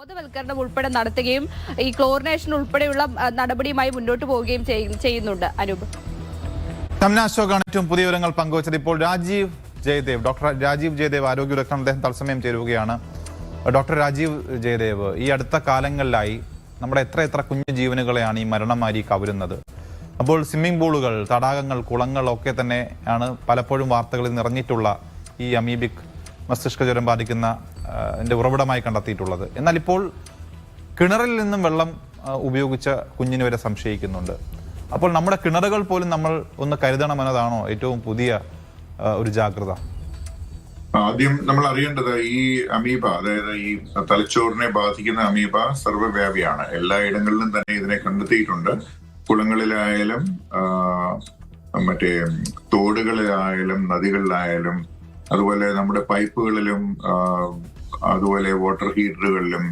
ബോധവൽക്കരണം ഉൾപ്പെടെ നടത്തുകയും ഈ ക്ലോറിനേഷൻ ഉൾപ്പെടെയുള്ള നടപടിയുമായി മുന്നോട്ട് പോവുകയും ചെയ്യുന്നുണ്ട് അനൂപ്. അശോകാണ് ഏറ്റവും പുതിയ വിവരങ്ങൾ പങ്കുവച്ചത് ഇപ്പോൾ രാജീവ് ജയദേവ് ഡോക്ടർ രാജീവ് ജയദേവ് ആരോഗ്യ വിദഗ്ധൻ അദ്ദേഹം തത്സമയം ചേരുകയാണ്. ഡോക്ടർ രാജീവ് ജയദേവ് ഈ അടുത്ത കാലങ്ങളിലായി നമ്മുടെ എത്ര എത്ര കുഞ്ഞു ജീവനുകളെയാണ് ഈ മരണമാരി കവരുന്നത്? അപ്പോൾ സ്വിമ്മിംഗ് പൂളുകൾ തടാകങ്ങൾ കുളങ്ങൾ ഒക്കെ തന്നെയാണ് പലപ്പോഴും വാർത്തകളിൽ നിറഞ്ഞിട്ടുള്ള ഈ അമീബിക് മസ്തിഷ്ക ജ്വരം ബാധിക്കുന്ന എന്റെ ഉറവിടമായി കണ്ടെത്തിയിട്ടുള്ളത്. എന്നാൽ ഇപ്പോൾ കിണറിൽ നിന്നും വെള്ളം ഉപയോഗിച്ച കുഞ്ഞിന് വരെ സംശയിക്കുന്നുണ്ട്. അപ്പോൾ നമ്മുടെ കിണറുകൾ പോലും നമ്മൾ ഒന്ന് കരുതണമെന്നതാണോ ഏറ്റവും പുതിയ ഒരു ജാഗ്രത? ആദ്യം നമ്മൾ അറിയേണ്ടത് ഈ അമീബ അതായത് ഈ തലച്ചോറിനെ ബാധിക്കുന്ന അമീബ സർവവ്യാപിയാണ് എല്ലായിടങ്ങളിലും തന്നെ ഇതിനെ കണ്ടെത്തിയിട്ടുണ്ട്. കുളങ്ങളിലായാലും മറ്റേ തോടുകളിലായാലും നദികളിലായാലും അതുപോലെ നമ്മുടെ പൈപ്പുകളിലും അതുപോലെ വാട്ടർ ഹീറ്ററുകളിലും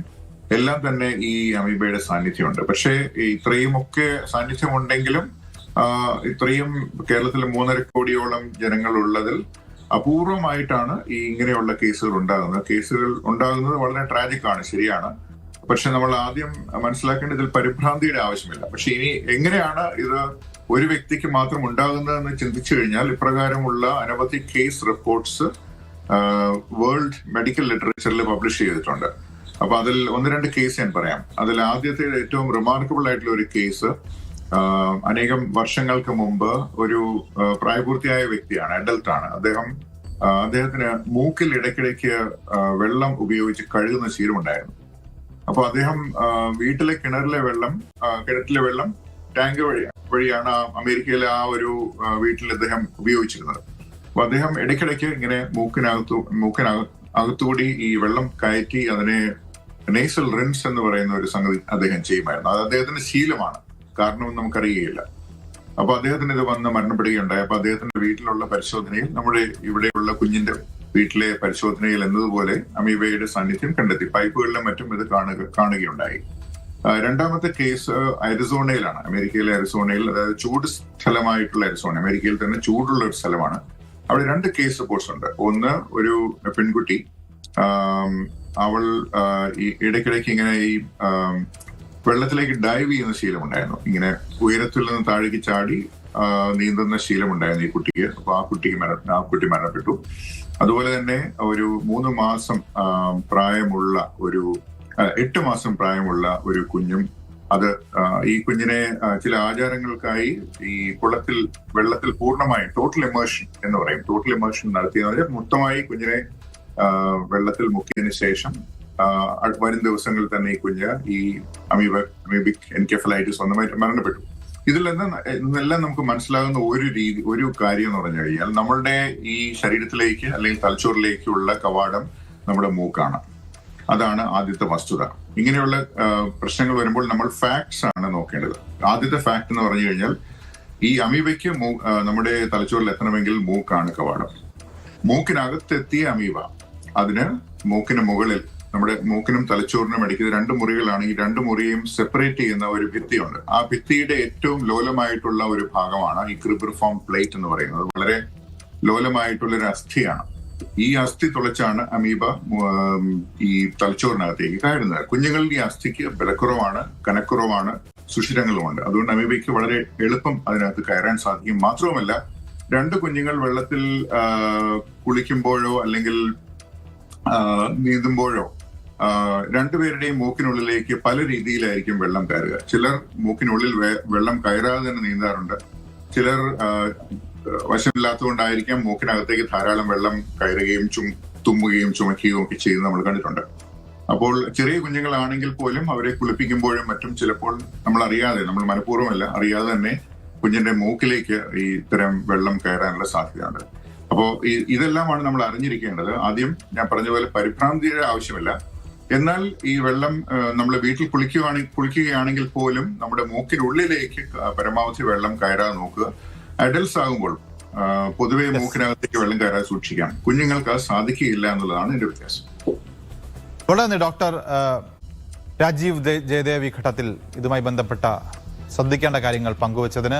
എല്ലാം തന്നെ ഈ അമീബയുടെ സാന്നിധ്യമുണ്ട്. പക്ഷേ ഇത്രയുമൊക്കെ സാന്നിധ്യമുണ്ടെങ്കിലും ഇത്രയും കേരളത്തിൽ മൂന്നര കോടിയോളം ജനങ്ങൾ ഉള്ളതിൽ അപൂർവമായിട്ടാണ് ഈ ഇങ്ങനെയുള്ള കേസുകൾ ഉണ്ടാകുന്നത്. കേസുകൾ ഉണ്ടാകുന്നത് വളരെ ട്രാജിക് ആണ് ശരിയാണ്. പക്ഷെ നമ്മൾ ആദ്യം മനസ്സിലാക്കേണ്ട ഇതിൽ പരിഭ്രാന്തിയുടെ ആവശ്യമില്ല. പക്ഷെ ഇനി എങ്ങനെയാണ് ഇത് ഒരു വ്യക്തിക്ക് മാത്രം ഉണ്ടാകുന്നതെന്ന് ചിന്തിച്ചു കഴിഞ്ഞാൽ ഇപ്രകാരമുള്ള അനവധി കേസ് റിപ്പോർട്ട്സ് വേൾഡ് മെഡിക്കൽ ലിറ്ററേച്ചറിൽ പബ്ലിഷ് ചെയ്തിട്ടുണ്ട്. അപ്പൊ അതിൽ ഒന്ന് രണ്ട് കേസ് ഞാൻ പറയാം. അതിൽ ആദ്യത്തെ ഏറ്റവും റിമാർക്കബിൾ ആയിട്ടുള്ള ഒരു കേസ് അനേകം വർഷങ്ങൾക്ക് മുമ്പ് ഒരു പ്രായപൂർത്തിയായ വ്യക്തിയാണ് അഡൽട്ട് ആണ്. അദ്ദേഹം അദ്ദേഹത്തിന് മൂക്കിൽ ഇടയ്ക്കിടയ്ക്ക് വെള്ളം ഉപയോഗിച്ച് കഴുകുന്ന ശീലമുണ്ടായിരുന്നു. അപ്പൊ അദ്ദേഹം വീട്ടിലെ കിണറിലെ വെള്ളം കിണറ്റിലെ വെള്ളം ടാങ്ക് വഴി വഴിയാണ് അമേരിക്കയിലെ ആ ഒരു വീട്ടിൽ അദ്ദേഹം ഉപയോഗിച്ചിരുന്നത്. അപ്പൊ അദ്ദേഹം ഇടയ്ക്കിടയ്ക്ക് ഇങ്ങനെ മൂക്കിനകത്തു മൂക്കിനക അകത്തുകൂടി ഈ വെള്ളം കയറ്റി അതിനെ നേസൽ റിൻസ് എന്ന് പറയുന്ന ഒരു സംഗതി അദ്ദേഹം ചെയ്യുമായിരുന്നു. അത് അദ്ദേഹത്തിന്റെ ശീലമാണ്. കാരണം നമുക്കറിയുകയില്ല. അപ്പൊ അദ്ദേഹത്തിന് ഇത് വന്ന് മരണപ്പെടുകയുണ്ടായി. അപ്പൊ അദ്ദേഹത്തിന്റെ വീട്ടിലുള്ള പരിശോധനയിൽ നമ്മുടെ ഇവിടെയുള്ള കുഞ്ഞിന്റെ വീട്ടിലെ പരിശോധനയിൽ എന്നതുപോലെ അമീബയുടെ സാന്നിധ്യം കണ്ടെത്തി. പൈപ്പുകളിലും മറ്റും ഇത് കാണുക കാണുകയുണ്ടായി. രണ്ടാമത്തെ കേസ് അരിസോണയിലാണ്. അമേരിക്കയിലെ അരിസോണയിൽ അതായത് ചൂട് സ്ഥലമായിട്ടുള്ള അരിസോണ. അമേരിക്കയിൽ തന്നെ ചൂടുള്ള ഒരു സ്ഥലമാണ്. അവിടെ രണ്ട് കേസ് റിപ്പോർട്ട്സ് ഉണ്ട്. ഒന്ന് ഒരു പെൺകുട്ടി അവൾ ഈ ഇടയ്ക്കിടയ്ക്ക് ഇങ്ങനെ ഈ വെള്ളത്തിലേക്ക് ഡൈവ് ചെയ്യുന്ന ശീലമുണ്ടായിരുന്നു. ഇങ്ങനെ ഉയരത്തിൽ നിന്ന് താഴേക്ക് ചാടി നീന്തുന്ന ശീലമുണ്ടായിരുന്നു ഈ കുട്ടിക്ക്. അപ്പൊ ആ കുട്ടിക്ക് മര ആ കുട്ടി മരണപ്പെട്ടു. അതുപോലെ തന്നെ ഒരു മൂന്ന് മാസം പ്രായമുള്ള ഒരു എട്ട് മാസം പ്രായമുള്ള ഒരു കുഞ്ഞും അത് ഈ കുഞ്ഞിനെ ചില ആചാരങ്ങൾക്കായി ഈ കുളത്തിൽ വെള്ളത്തിൽ പൂർണമായി ടോട്ടൽ എമേർഷൻ എന്ന് പറയും. ടോട്ടൽ ഇമേർഷൻ നടത്തിയെന്ന് പറഞ്ഞാൽ മൊത്തമായി കുഞ്ഞിനെ വെള്ളത്തിൽ മുക്കിയതിനു ശേഷം വരും ദിവസങ്ങളിൽ തന്നെ ഈ കുഞ്ഞ് ഈ അമീബ അമീബിക് എൻകെഫലൈറ്റിസ് സ്വന്തമായിട്ട് മരണപ്പെട്ടു. ഇതിൽ നിന്ന് ഇന്നെല്ലാം നമുക്ക് മനസ്സിലാകുന്ന ഒരു രീതി ഒരു കാര്യം എന്ന് പറഞ്ഞു കഴിഞ്ഞാൽ നമ്മളുടെ ഈ ശരീരത്തിലേക്ക് അല്ലെങ്കിൽ തലച്ചോറിലേക്കുള്ള കവാടം നമ്മുടെ മൂക്കാണ്. അതാണ് ആദ്യത്തെ വസ്തുത. ഇങ്ങനെയുള്ള പ്രശ്നങ്ങൾ വരുമ്പോൾ നമ്മൾ ഫാക്ട്സ് ആണ് നോക്കേണ്ടത്. ആദ്യത്തെ ഫാക്ട് എന്ന് പറഞ്ഞു കഴിഞ്ഞാൽ ഈ അമീബയ്ക്ക് നമ്മുടെ തലച്ചോറിൽ എത്തണമെങ്കിൽ മൂക്കാണ് കവാടം. മൂക്കിനകത്തെത്തിയ അമീബ അതിന് മൂക്കിന് മുകളിൽ നമ്മുടെ മൂക്കിനും തലച്ചോറിനും ഇടയ്ക്ക് രണ്ട് മുറികളാണ് ഈ രണ്ട് മുറിയും സെപ്പറേറ്റ് ചെയ്യുന്ന ഒരു ഭിത്തിയുണ്ട്. ആ ഭിത്തിയുടെ ഏറ്റവും ലോലമായിട്ടുള്ള ഒരു ഭാഗമാണ് ഈ ക്രിബിർഫോം പ്ലേറ്റ് എന്ന് പറയുന്നത്. വളരെ ലോലമായിട്ടുള്ള ഒരു അസ്ഥിയാണ്. ഈ അസ്ഥി തുളച്ചാണ് അമീബ ഈ തലച്ചോറിനകത്തേക്ക് കയറുന്നത്. കുഞ്ഞുങ്ങളിൽ ഈ അസ്ഥിക്ക് ബലക്കുറവാണ് കനക്കുറവാണ് സുഷിരങ്ങളുമുണ്ട്. അതുകൊണ്ട് അമീബയ്ക്ക് വളരെ എളുപ്പം അതിനകത്ത് കയറാൻ സാധിക്കും. മാത്രവുമല്ല രണ്ട് കുഞ്ഞുങ്ങൾ വെള്ളത്തിൽ കുളിക്കുമ്പോഴോ അല്ലെങ്കിൽ നീന്തുമ്പോഴോ രണ്ടുപേരുടെയും മൂക്കിനുള്ളിലേക്ക് പല രീതിയിലായിരിക്കും വെള്ളം കയറുക. ചിലർ മൂക്കിനുള്ളിൽ വെള്ളം കയറാതെ തന്നെ നീന്താറുണ്ട്. ചിലർ വശമില്ലാത്തതുകൊണ്ടായിരിക്കാം മൂക്കിനകത്തേക്ക് ധാരാളം വെള്ളം കയറുകയും ചും തുമ്മുകയും ചുമക്കുകയും ഒക്കെ ചെയ്ത് നമ്മൾ കണ്ടിട്ടുണ്ട്. അപ്പോൾ ചെറിയ കുഞ്ഞുങ്ങളാണെങ്കിൽ പോലും അവരെ കുളിപ്പിക്കുമ്പോഴും മറ്റും ചിലപ്പോൾ നമ്മൾ അറിയാതെ നമ്മൾ മനഃപൂർവമല്ല അറിയാതെ തന്നെ കുഞ്ഞിന്റെ മൂക്കിലേക്ക് ഈ ഇത്തരം വെള്ളം കയറാനുള്ള സാധ്യതയുണ്ട്. അപ്പോൾ ഇതെല്ലാമാണ് നമ്മൾ അറിഞ്ഞിരിക്കേണ്ടത്. ആദ്യം ഞാൻ പറഞ്ഞ പോലെ പരിഭ്രാന്തിയുടെ ആവശ്യമില്ല. എന്നാൽ ഈ വെള്ളം നമ്മൾ വീട്ടിൽ കുളിക്കുകയാണെങ്കിൽ കുളിക്കുകയാണെങ്കിൽ പോലും നമ്മുടെ മൂക്കിനുള്ളിലേക്ക് പരമാവധി വെള്ളം കയറാതെ നോക്കുക. അഡൽസ് ആകുമ്പോൾ പൊതുവെ മൂക്കിനകത്തേക്ക് വെള്ളം കയറാതെ സൂക്ഷിക്കാം. കുഞ്ഞുങ്ങൾക്ക് അത് സാധിക്കുകയില്ല എന്നുള്ളതാണ് എന്റെ വ്യത്യാസം. വളരെ ഡോക്ടർ രാജീവ് ജയ- ജയദേവ് ഈ ഘട്ടത്തിൽ ഇതുമായി ബന്ധപ്പെട്ട ശ്രദ്ധിക്കേണ്ട കാര്യങ്ങൾ പങ്കുവച്ചതിന്